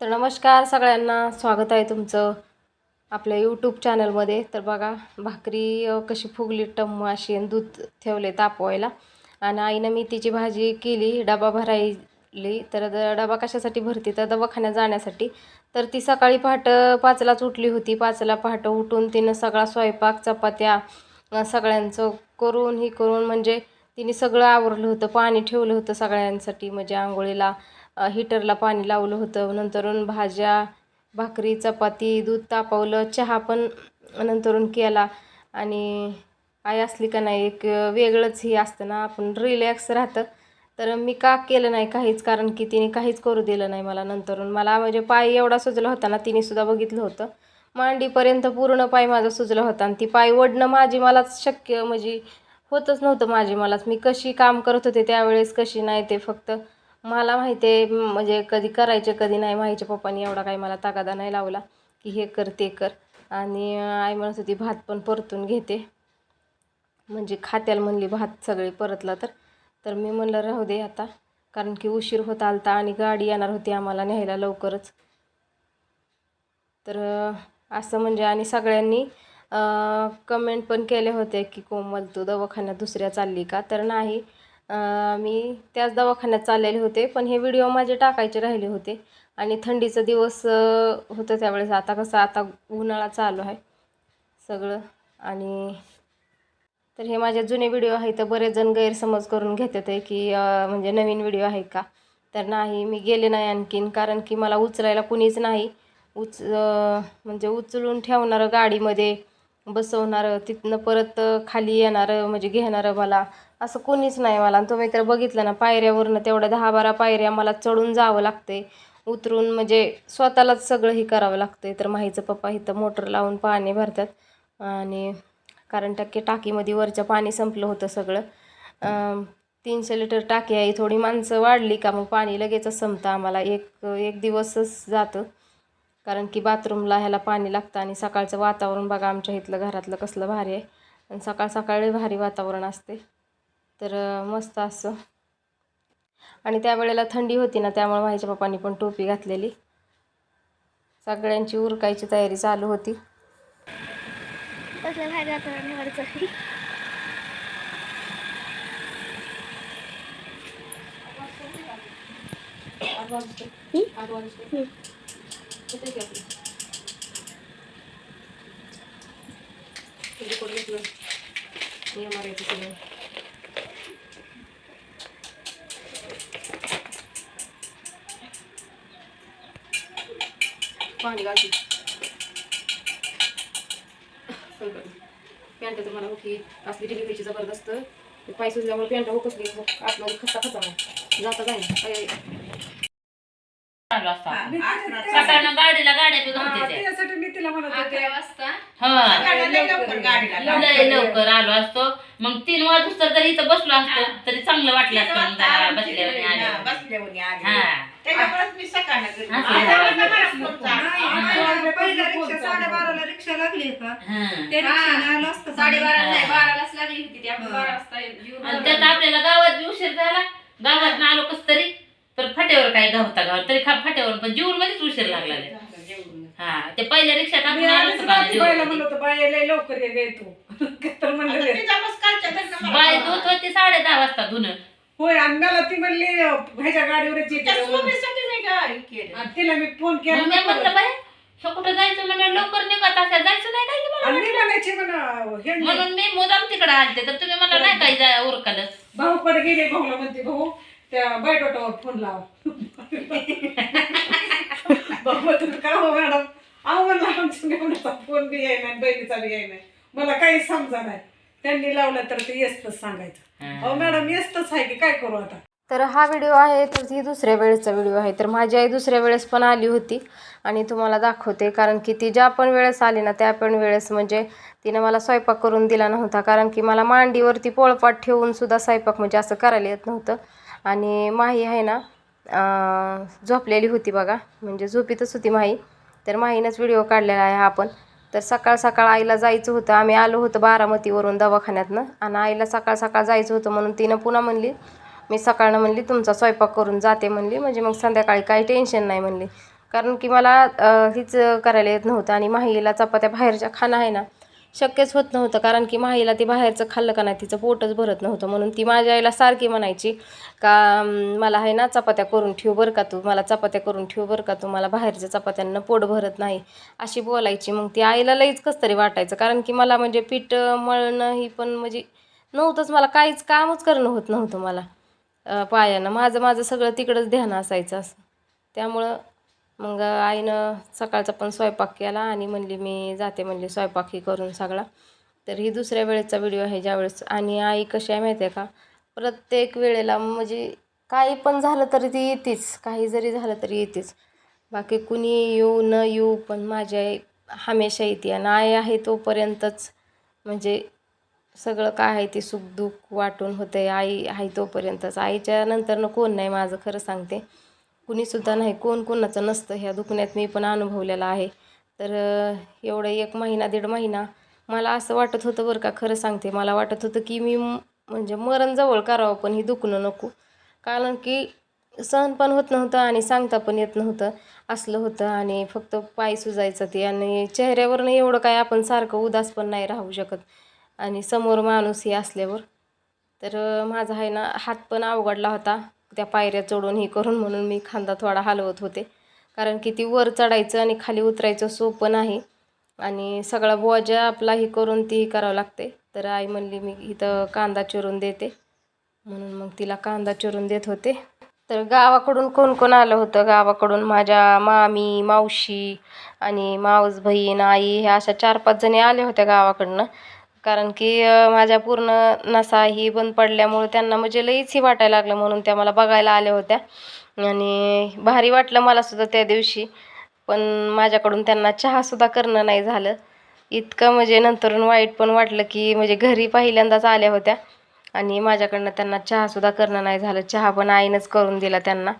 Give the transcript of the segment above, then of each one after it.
तर नमस्कार सगळ्यांना स्वागत आहे तुमचं आपल्या यूट्यूब चॅनलमध्ये तर बघा भाकरी कशी फुगली टम्म अशी आणि दूध ठेवले तापवायला. आणि आईनं मी तिची भाजी केली डबा भरायली. तर डबा कशासाठी भरती? तर दवाखान्यात जाण्यासाठी. तर ती सकाळी पहाट पाचलाच उठली होती. पाचला पहाट उठून तिनं सगळा स्वयंपाक चपात्या सगळ्यांचं करून ही करून म्हणजे तिने सगळं आवरलं होतं. पाणी ठेवलं होतं सगळ्यांसाठी. म्हणजे आंघोळीला हिटरला पाणी लावलं होतं. नंतरून भाज्या भाकरी चपाती दूध तापवलं चहा पण नंतरून केला. आणि आई असली का नाही एक वेगळंच हे असतं ना आपण रिलॅक्स राहतं. तर मी का केलं नाही काहीच? कारण की तिने काहीच करू दिलं नाही मला नंतरून. मला म्हणजे पाय एवढा सुजला होता ना तिने सुद्धा बघितलं होतं. मांडीपर्यंत पूर्ण पाय माझा सुजला होता आणि ती पाय ओढणं माझी मलाच शक्य म्हणजे होतच नव्हतं माझी मलाच. मी कशी काम करत होते त्यावेळेस कशी नाही ते फक्त मला माहिती आहे म्हणजे कधी करायचे कधी नाही माहिती पप्पानी एवढा काही मला तागादा नाही लावला की हे कर ते कर. आणि आई म्हणत होती भात पण परतून घेते. म्हणजे खात्याला म्हणली भात सगळे परतला तर. तर मी म्हणलं राहू दे आता. कारण की उशीर होत आलता आणि गाडी येणार होती आम्हाला न्यायला लवकरच. तर असं म्हणजे आणि सगळ्यांनी कमेंट पण केले होते की कोमल तू दवाखान्यात दुसऱ्या चालली का? तर नाही. मी त्याच दवाखान्यात चाललेले होते पण हे व्हिडिओ माझे टाकायचे राहिले होते. आणि थंडीचं दिवस होतं त्यावेळेस. आता कसं आता उन्हाळा चालू आहे सगळं. आणि तर हे माझे जुने व्हिडिओ आहे तर बरेच जण गैरसमज करून घेतात आहे की म्हणजे नवीन व्हिडिओ आहे का? तर नाही मी गेले नाही आणखीन कारण की मला उचलायला कुणीच नाही. उच म्हणजे उचलून ठेवणारं गाडीमध्ये बसवणारं तिथनं परत खाली येणारं म्हणजे घेणारं मला असं कोणीच नाही मला. आणि तुम्ही तर बघितलं ना पायऱ्यावरनं तेवढ्या दहा बारा पायऱ्या मला चढून जावं लागते. उतरून म्हणजे स्वतःलाच सगळं हे करावं लागते तर माहीचं पप्पा इथं मोटर लावून पाणी भरतात. आणि कारण टक्के टाकीमध्ये वरच्या पाणी संपलं होतं सगळं. तीनशे लिटर टाकी आहे. थोडी माणसं वाढली का मग पाणी लगेचच संपतं आम्हाला. एक एक दिवसच जातं. कारण की बाथरूमला ह्याला पाणी लागतं आणि सकाळचं वातावरण बघा आमच्या इथलं घरातलं कसलं भारी आहे. आणि सकाळ सकाळी भारी वातावरण असते. तर मस्त असं. आणि त्यावेळेला थंडी होती ना त्यामुळे माझ्या पप्पांनी पण टोपी घातलेली. सगळ्यांची उरकायची तयारी चालू होती. पाणी घालते. पॅन्ट तुम्हाला होती असली डिलिव्हरीची जबरदस्त. ते पाय सुजल्यामुळे पॅन्ट हो कसली हो, आतमध्ये खस्ता खसा मग जाता काय सकाळनं गाडीला गाड्या बी गमते त्या. त्यासाठी मी तिला म्हणत होते. हा. लय लवकर आलो असतो. मग तीन वाजूस तर जरी इथं बसलो असतो तरी चांगलं वाटलं असतं. बसल्यावर हा. साडेबाराला रिक्षा लागली का हा. त्या रिक्षाने आलो असतो साडेबारा नाही बारालाच लागली होती ती. आपण बारा वाजता येऊन आणि त्यात आपल्याला गावात बी उशीर झाला. गावात आलो कस तरी. तर फाट्यावर काय गावता गावात. तरी खा फाट्यावर. पण जीवन मध्येच उशीर लागला. हा ते पहिल्या रिक्षात मी आपण आलो आलीच रात्री बाईला होतं बाई लय लवकर ये गे तू. तर म्हणलं. बाय दूध होती साडे दहा वाजता धुणं. होय आणि मला ती म्हणली ह्याच्या आणि तिला मी फोन केला मग मी म्हणलं बाय हे कुठं जायचं? म्हणलं लवकर निघत असेल. जायचं नाही काय की मला आणि मी म्हणायची म्हण हे म्हणून मी मुदाम तिकडे आलते. तर तुम्ही मला नाही काय जाय उरकलं. भाऊकडे गेले भाऊला म्हणते भाऊ त्या बायडोटावर फोन लाव. भाऊ का हो मॅडम? अहो म्हणलं आमच्या फोन बी येई नाही बहिणीचा बी नाही मला काही समजा नाही. त्यांनी लावलं तर ते येस्तच सांगायचं. अहो मॅडम येस्तच आहे की काय करू आता? तर हा व्हिडिओ आहे तर ही दुसऱ्या वेळेचा व्हिडिओ आहे. तर माझी आई दुसऱ्या वेळेस पण आली होती आणि तुम्हाला दाखवते कारण की ती ज्या पण वेळेस आली ना त्या पण वेळेस म्हणजे तिनं मला स्वयंपाक करून दिला नव्हता. कारण की मला मांडीवरती पोळपाट ठेवून सुद्धा स्वयंपाक म्हणजे असं करायला येत नव्हतं. आणि माही आहे ना झोपलेली होती बघा. म्हणजे झोपीतच होती माही. तर माहीनंच व्हिडिओ काढलेला आहे हा पण तर सकाळ सकाळ आईला जायचं होतं. आम्ही आलो होतो बारामतीवरून दवाखान्यातनं आणि आईला सकाळ सकाळ जायचं होतं म्हणून तिनं पुन्हा म्हणली मी सकाळनं म्हणली तुमचा स्वयंपाक करून जाते म्हणली म्हणजे मग संध्याकाळी काही टेन्शन नाही म्हणली. कारण की मला हीच करायला येत नव्हतं आणि माहीला चपात्या बाहेरच्या खाणं आहे ना शक्यच होत नव्हतं. कारण की माईला ते बाहेरचं खाल्लं का नाही तिचं पोटच भरत नव्हतं. म्हणून ती माझ्या आईला सारखी म्हणायची का मला आहे ना चपात्या करून ठेव बरं का तू मला चपात्या करून ठेव बरं का तू मला बाहेरच्या चपात्यांना पोट भरत नाही. अशी बोलायची. मग ती आईला लईच कसं तरी वाटायचं. कारण की मला म्हणजे पीठ मळणं ही पण म्हणजे नव्हतंच. मला काहीच कामच करणं होत नव्हतं मला. पायानं. माझं माझं सगळं तिकडंच ध्यान असायचं असं. त्यामुळं मग आईनं सकाळचा पण स्वयंपाक केला आणि म्हणली मी जाते म्हणली स्वयंपाकही करून सगळा. तर ही दुसऱ्या वेळेचा व्हिडिओ आहे ज्यावेळेस आणि आई कशी आहे माहिती आहे का? प्रत्येक वेळेला म्हणजे काही पण झालं तरी ती येतेच काही जरी झालं तरी येतेच. बाकी कुणी येऊ न येऊ पण माझी आई हमेशा येते आणि आई आहे तोपर्यंतच म्हणजे सगळं काय आहे ते सुखदुःख वाटून होते आई आहे तोपर्यंतच. आईच्या नंतरनं कोण नाही माझं खरं सांगते. कुणीसुद्धा नाही कोण कोणाचं नसतं. ह्या दुखण्यात मी पण अनुभवलेलं आहे. तर एवढं एक महिना दीड महिना मला असं वाटत होतं बरं का खरं सांगते. मला वाटत होतं की मी म्हणजे मरण जवळ करावं पण ही दुखणं नको. कारण की सहन पण होत नव्हतं आणि सांगता पण येत नव्हतं. असलं होतं आणि फक्त पाय सुजायचं ते आणि चेहऱ्यावरनं एवढं काय आपण सारखं उदास पण नाही राहू शकत. आणि समोर माणूस हे असल्यावर. तर माझा आहे ना हात पण अवघडला होता. त्या पायऱ्या चढून हे करून म्हणून मी खांदा थोडा हलवत होते. कारण की ती वर चढायचं आणि खाली उतरायचं सोपं नाही. आणि सगळा बोजा आपला हे करून ती करावं लागते. तर आई म्हणली मी इथं कांदा चिरून देते. म्हणून मग तिला कांदा चिरून देत होते. तर गावाकडून कोण कोण आलं होतं? गावाकडून माझ्या मामी मावशी आणि मावस बहीण आई ह्या अशा चार पाच जणी आल्या होत्या गावाकडनं. कारण की माझ्या पूर्ण नसा ही बंद पडल्यामुळं त्यांना म्हणजे लईच ही वाटायला लागलं म्हणून त्या मला बघायला आल्या होत्या. आणि भारी वाटलं मलासुद्धा त्या दिवशी. पण माझ्याकडून त्यांना चहासुद्धा करणं नाही झालं. इतकं म्हणजे नंतरून वाईट पण वाटलं की म्हणजे घरी पहिल्यांदाच आल्या होत्या. आणि माझ्याकडनं त्यांना चहासुद्धा करणं नाही झालं. चहा पण आईनंच करून दिला त्यांना.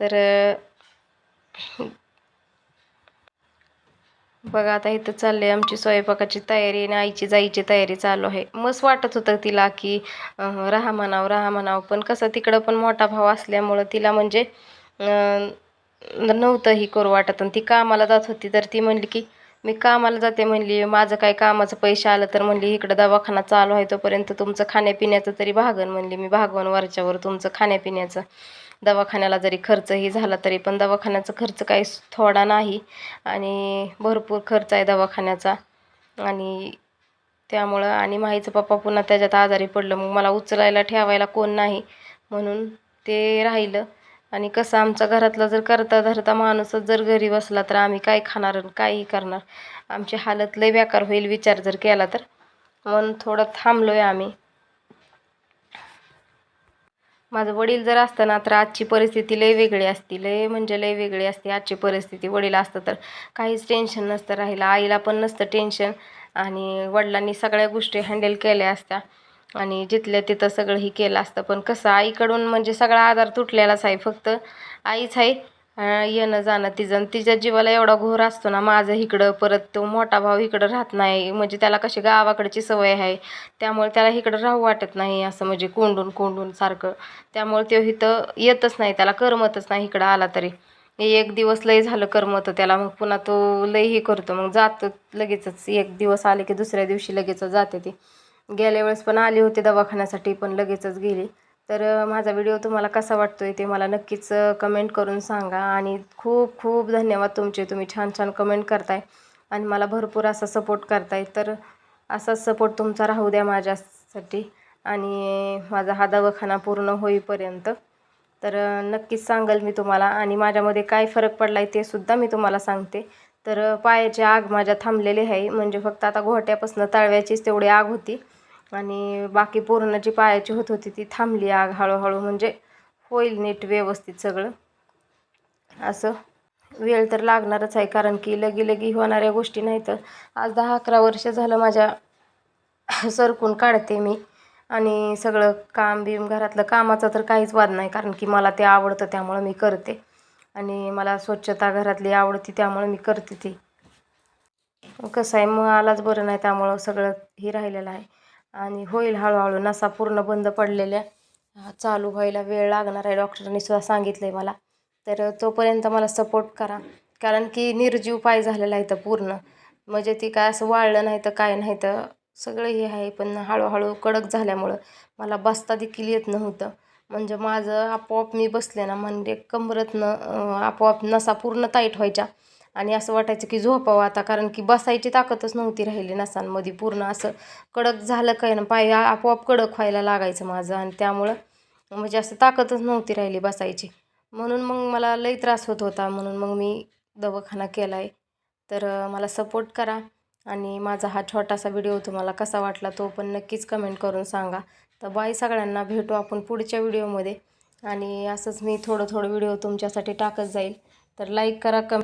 तर बघा आता इथं चालली आहे आमची स्वयंपाकाची तयारी आणि आईची जायची तयारी चालू आहे. मस्त वाटत होतं तिला की राहा म्हणावं राहा म्हणावं. पण कसं तिकडं पण मोठा भाव असल्यामुळं तिला म्हणजे नव्हतं ही करू वाटत. आणि ती कामाला जात होती तर ती म्हणली की मी कामाला जाते म्हणली. माझं काय कामाचं पैसे आलं तर म्हणली. इकडं दवाखाना चालू आहे तोपर्यंत तुमचं खाण्यापिण्याचं तरी भागन म्हणली. मी भागवन वरच्यावर तुमचं खाण्यापिण्याचं दवाखान्याला जरी खर्चही झाला तरी पण दवाखान्याचा खर्च काही थोडा नाही आणि भरपूर खर्च आहे दवाखान्याचा. आणि त्यामुळं आणि माहीचं पप्पा पुन्हा त्याच्यात आजारी पडलं मग मला उचलायला ठेवायला कोण नाही म्हणून ते राहिलं. आणि कसं आमचा घरातला जर करता धरता माणूसच जर घरी बसला तर आम्ही काय खाणार आणि काहीही करणार. आमची हालत लय बेकार होईल विचार जर केला तर. म्हणून थोडं थांबलो आहे आम्ही. माझं वडील जर असतं ना तर आजची परिस्थिती लय वेगळी असती. लय म्हणजे लय वेगळी असते आजची परिस्थिती. वडील असतं तर काहीच टेन्शन नसतं राहिलं. आईला पण नसतं टेन्शन आणि वडिलांनी सगळ्या गोष्टी हँडल केल्या असत्या. आणि जिथल्या तिथं सगळं ही केलं असतं. पण कसं आईकडून म्हणजे सगळा आधार तुटलेलाच आहे. फक्त आईच आहे. येणं जाणं तिचं. तिच्या जीवाला एवढा घोर असतो ना माझं इकडं परत तो मोठा भाऊ इकडं राहत नाही. म्हणजे त्याला कशी गावाकडची सवय आहे. त्यामुळे त्याला इकडं राहू वाटत नाही असं म्हणजे कोंडून कोंडून सारखं. त्यामुळे तो इथं येतच नाही त्याला करमतच नाही इकडं आला तरी. एक दिवस लय झालं करमत त्याला मग पुन्हा तो लय हे करतो. मग जातो लगेचच. एक दिवस आले की दुसऱ्या दिवशी लगेचच जाते ती. गेल्या वेळेस पण आली होती दवाखान्यासाठी पण लगेचच गेली. तर माझा व्हिडिओ तुम्हाला कसा वाटतो आहे ते मला नक्कीच कमेंट करून सांगा. आणि खूप खूप धन्यवाद तुमचे. तुम्ही छान छान कमेंट करताय आणि मला भरपूर असा सपोर्ट करताय. तर असाच सपोर्ट तुमचा राहू द्या माझ्यासाठी आणि माझा हा दवाखाना पूर्ण होईपर्यंत. तर नक्कीच सांगेल मी तुम्हाला आणि माझ्यामध्ये काय फरक पडला आहे ते सुद्धा मी तुम्हाला सांगते. तर पायाची आग माझ्या थांबलेली आहे. म्हणजे फक्त आता घोट्यापासून तळव्याचीच तेवढी आग होती. आणि बाकी पूर्ण जी पायाची होत होती ती थांबली आग हळूहळू. म्हणजे होईल नीट व्यवस्थित सगळं. असं वेळ तर लागणारच आहे कारण की लगी लगी होणाऱ्या गोष्टी नाही तर आज दहा अकरा वर्ष झालं माझ्या सरकून काढते मी. आणि सगळं काम बिम घरातलं कामाचा तर काहीच वाद नाही कारण की मला ते आवडतं त्यामुळं मी करते. आणि मला स्वच्छता घरातली आवडती त्यामुळं मी करते ती. कसं आहे मग आलाच बरं नाही त्यामुळं सगळं हे राहिलेलं आहे. आणि होईल हळूहळू नसा पूर्ण बंद पडलेल्या. चालू व्हायला वेळ लागणार आहे. डॉक्टरांनी सुद्धा सांगितलं आहे मला. तर तोपर्यंत मला सपोर्ट करा. कारण की निर्जीव पाय झालेला आहे तर पूर्ण. म्हणजे ती काय असं वाळलं नाही तर काय नाही तर सगळं हे आहे. पण हळूहळू कडक झाल्यामुळं मला बसता देखील येत नव्हतं. म्हणजे माझं आपोआप मी बसले ना म्हणजे कमरतनं आपोआप नसा पूर्ण ताईट व्हायच्या. आणि असं वाटायचं की झोपावं आता कारण की बसायची ताकदच नव्हती राहिली नसांमध्ये पूर्ण. असं कडक झालं काय ना पाय आपोआप कडक व्हायला लागायचं माझं आणि त्यामुळं म्हणजे असं ताकदच नव्हती राहिली बसायची. म्हणून मग मला लई त्रास होत होता म्हणून मग मी दवाखाना केला आहे तर मला सपोर्ट करा आणि माझा हा छोटासा व्हिडिओ तुम्हाला कसा वाटला तो पण नक्कीच कमेंट करून सांगा. तर बाय सगळ्यांना भेटू आपण पुढच्या व्हिडिओमध्ये. आणि असंच मी थोडं थोडं व्हिडिओ तुमच्यासाठी टाकत जाईल. तर लाईक करा कमेंट